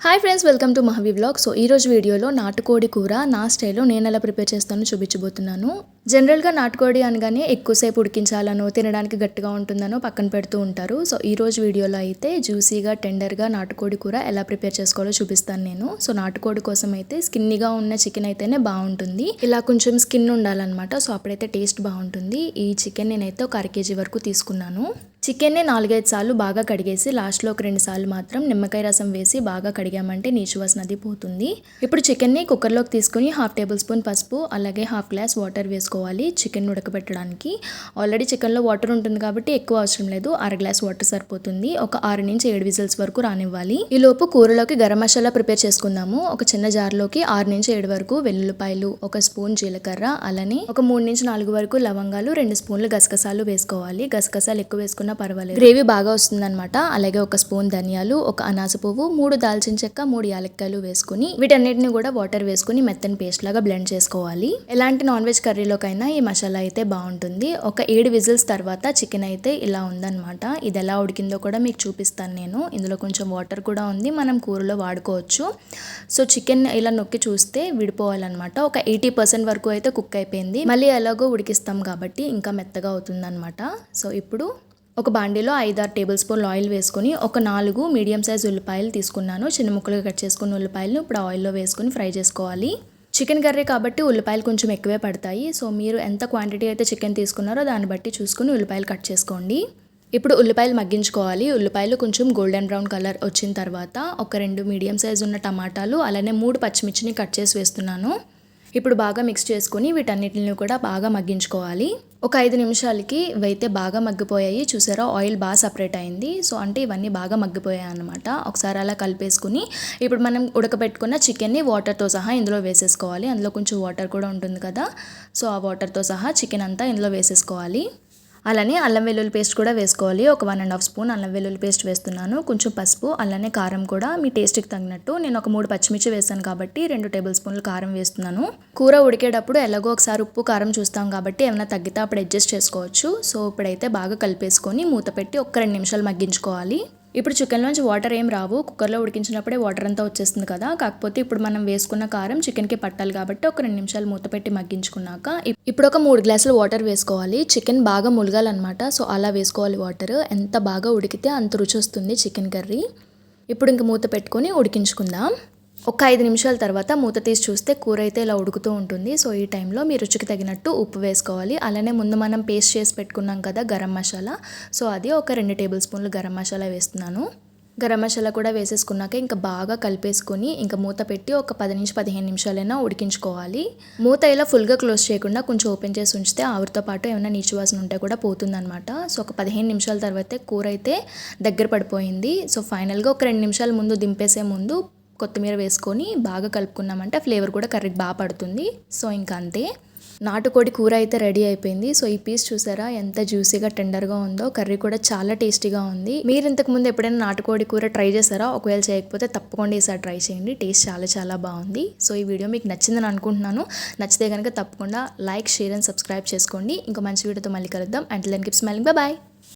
Hi friends welcome to Mahavi blog so ఈ రోజు వీడియోలో నాటుకోడి కూర నా స్టైల్లో నేను ఎలా ప్రిపేర్ చేస్తానో చూపించబోతున్నాను. జనరల్గా నాటుకోడి అనగానే ఎక్కువసేపు ఉడికించాలనో తినడానికి గట్టిగా ఉంటుందనో పక్కన పెడుతూ ఉంటారు. సో ఈ రోజు వీడియోలో అయితే జ్యూసీగా టెండర్గా నాటుకోడి కూర ఎలా ప్రిపేర్ చేసుకోవాలో చూపిస్తాను నేను. సో నాటుకోడి కోసం అయితే స్కిన్నిగా ఉన్న చికెన్ అయితేనే బాగుంటుంది. ఇలా కొంచెం స్కిన్ ఉండాలన్నమాట. సో అప్పుడైతే టేస్ట్ బాగుంటుంది. ఈ చికెన్ నేనైతే ఒక అర కేజీ వరకు తీసుకున్నాను. చికెన్ని నాలుగైదు సార్లు బాగా కడిగేసి లాస్ట్లో ఒక రెండు సార్లు మాత్రం నిమ్మకాయ రసం వేసి బాగా కడిగామంటే నీచు వాసన అది పోతుంది. ఇప్పుడు చికెన్ని కుక్కర్లోకి తీసుకుని హాఫ్ టేబుల్ స్పూన్ పసుపు అలాగే హాఫ్ గ్లాస్ వాటర్ వేసుకోవాలి చికెన్ ఉడకబెట్టడానికి. ఆల్రెడీ చికెన్లో వాటర్ ఉంటుంది కాబట్టి ఎక్కువ అవసరం లేదు అర గ్లాస్ వాటర్ సరిపోతుంది. ఒక ఆరు నుంచి ఏడు విజిల్స్ వరకు రానివ్వాలి. ఈ లోపు కూరలోకి గరం మసాలా ప్రిపేర్ చేసుకుందాము. ఒక చిన్న జార్లోకి ఆరు నుంచి ఏడు వరకు వెల్లుల్లిపాయలు ఒక స్పూన్ జీలకర్ర అలానే ఒక మూడు నుంచి నాలుగు వరకు లవంగాలు రెండు స్పూన్లు గసగసాలు వేసుకోవాలి. గసగసాలు ఎక్కువ వేసుకున్న పర్వాలేదు. గ్రేవీ బాగా వస్తుందన్నమాట. అలాగే ఒక స్పూన్ ధనియాలు ఒక అనాస పువ్వు మూడు దాల్చిన చెక్క మూడు యాలక్కాయలు వేసుకుని వీటన్నిటిని కూడా వాటర్ వేసుకుని మెత్తని పేస్ట్ లాగా బ్లెండ్ చేసుకోవాలి. ఎలాంటి నాన్ వెజ్ కర్రీలోకైనా ఈ మసాలా అయితే బాగుంటుంది. ఒక ఏడు విజిల్స్ తర్వాత చికెన్ అయితే ఇలా ఉందన్నమాట. ఇది ఎలా ఉడికిందో కూడా మీకు చూపిస్తాను నేను. ఇందులో కొంచెం వాటర్ కూడా ఉంది. మనం కూరలో వాడుకోవచ్చు. సో చికెన్ ఇలా నొక్కి చూస్తే విడిపోవాలన్నమాట. ఒక ఎయిటీ పర్సెంట్ వరకు అయితే కుక్ అయిపోయింది. మళ్ళీ ఎలాగో ఉడికిస్తాం కాబట్టి ఇంకా మెత్తగా అవుతుందన్నమాట. సో ఇప్పుడు ఒక బాండీలో ఐదారు టేబుల్ స్పూన్ ఆయిల్ వేసుకొని ఒక నాలుగు మీడియం సైజ్ ఉల్లిపాయలు తీసుకున్నాను. చిన్న ముక్కలుగా కట్ చేసుకున్న ఉల్లిపాయలను ఇప్పుడు ఆయిల్లో వేసుకొని ఫ్రై చేసుకోవాలి. చికెన్ కర్రీ కాబట్టి ఉల్లిపాయలు కొంచెం ఎక్కువే పడతాయి. సో మీరు ఎంత క్వాంటిటీ అయితే చికెన్ తీసుకున్నారో దాన్ని బట్టి చూసుకుని ఉల్లిపాయలు కట్ చేసుకోండి. ఇప్పుడు ఉల్లిపాయలు మగ్గించుకోవాలి. ఉల్లిపాయలు కొంచెం గోల్డెన్ బ్రౌన్ కలర్ వచ్చిన తర్వాత ఒక రెండు మీడియం సైజ్ ఉన్న టమాటాలు అలానే మూడు పచ్చిమిర్చిని కట్ చేసి వేస్తున్నాను. ఇప్పుడు బాగా మిక్స్ చేసుకుని వీటన్నిటిని కూడా బాగా మగ్గించుకోవాలి. ఒక ఐదు నిమిషాలకి ఇవైతే బాగా మగ్గిపోయాయి. చూసారా? ఆయిల్ బాగా సపరేట్ అయింది. సో అంటే ఇవన్నీ బాగా మగ్గిపోయాయి అనమాట ఒకసారి అలా కలిపేసుకుని ఇప్పుడు మనం ఉడకబెట్టుకున్న చికెన్ని వాటర్తో సహా ఇందులో వేసేసుకోవాలి. అందులో కొంచెం వాటర్ కూడా ఉంటుంది కదా? సో ఆ వాటర్తో సహా చికెన్ అంతా ఇందులో వేసేసుకోవాలి. అలానే అల్లం వెల్లుల్లి పేస్ట్ కూడా వేసుకోవాలి. ఒక వన్ అండ్ హాఫ్ స్పూన్ అల్లం వెల్లుల్లి పేస్ట్ వేస్తున్నాను. కొంచెం పసుపు అలానే కారం కూడా మీ టేస్ట్కి తగినట్టు. నేను ఒక మూడు పచ్చిమిర్చి వేసాను కాబట్టి రెండు టేబుల్ స్పూన్లు కారం వేస్తున్నాను. కూర ఉడికేటప్పుడు ఎలాగో ఒకసారి ఉప్పు కారం చూస్తాం కాబట్టి ఏమైనా తగ్గితే అప్పుడు అడ్జస్ట్ చేసుకోవచ్చు. సో ఇప్పుడైతే బాగా కలిపేసుకొని మూత పెట్టి ఒక్క రెండు నిమిషాలు మగ్గించుకోవాలి. ఇప్పుడు చికెన్లోంచి వాటర్ ఏం రావు. కుక్కర్లో ఉడికించినప్పుడే వాటర్ అంతా వచ్చేస్తుంది కదా. కాకపోతే ఇప్పుడు మనం వేసుకున్న కారం చికెన్కి పట్టాలి కాబట్టి ఒక రెండు నిమిషాలు మూత పెట్టి మగ్గించుకున్నాక ఇప్పుడు ఒక మూడు గ్లాసులు వాటర్ వేసుకోవాలి. చికెన్ బాగా ములగాలన్నమాట. సో అలా వేసుకోవాలి వాటర్. ఎంత బాగా ఉడికితే అంత రుచి వస్తుంది చికెన్ కర్రీ. ఇప్పుడు ఇంక మూత పెట్టుకొని ఉడికించుకుందాం. ఒక ఐదు నిమిషాల తర్వాత మూత తీసి చూస్తే కూర అయితే ఇలా ఉడుకుతూ ఉంటుంది. సో ఈ టైంలో మీ రుచికి తగినట్టు ఉప్పు వేసుకోవాలి. అలానే ముందు మనం పేస్ట్ చేసి పెట్టుకున్నాం కదా గరం మసాలా. సో అది ఒక రెండు టేబుల్ స్పూన్లు గరం మసాలా వేస్తున్నాను. గరం మసాలా కూడా వేసేసుకున్నాక ఇంకా బాగా కలిపేసుకొని ఇంకా మూత పెట్టి ఒక పది నుంచి పదిహేను నిమిషాలైనా ఉడికించుకోవాలి. మూత ఇలా ఫుల్గా క్లోజ్ చేయకుండా కొంచెం ఓపెన్ చేసి ఉంచితే ఆవిరితో పాటు ఏమైనా నీచు వాసన ఉంటే కూడా పోతుందన్నమాట. సో ఒక పదిహేను నిమిషాల తర్వాత కూర అయితే దగ్గర పడిపోయింది. సో ఫైనల్గా ఒక రెండు నిమిషాల ముందు దింపేసే ముందు కొత్తిమీర వేసుకొని బాగా కలుపుకున్నామంటే ఫ్లేవర్ కూడా కర్రీకి బాగా పడుతుంది. సో ఇంకా అంతే. నాటుకోడి కూర అయితే రెడీ అయిపోయింది. సో ఈ పీస్ చూసారా? ఎంత జ్యూసీగా టెండర్గా ఉందో. కర్రీ కూడా చాలా టేస్టీగా ఉంది. మీరు ఇంతకు ముందు ఎప్పుడైనా నాటుకోడి కూర ట్రై చేస్తారా ఒకవేళ చేయకపోతే తప్పకుండా ఈసారి ట్రై చేయండి. టేస్ట్ చాలా చాలా బాగుంది. సో ఈ వీడియో మీకు నచ్చిందని అనుకుంటున్నాను. నచ్చితే కనుక తప్పకుండా లైక్ షేర్ అండ్ సబ్స్క్రైబ్ చేసుకోండి. ఇంకా మంచి వీడియోతో మళ్ళీ కలుద్దాం. And then keep smiling bye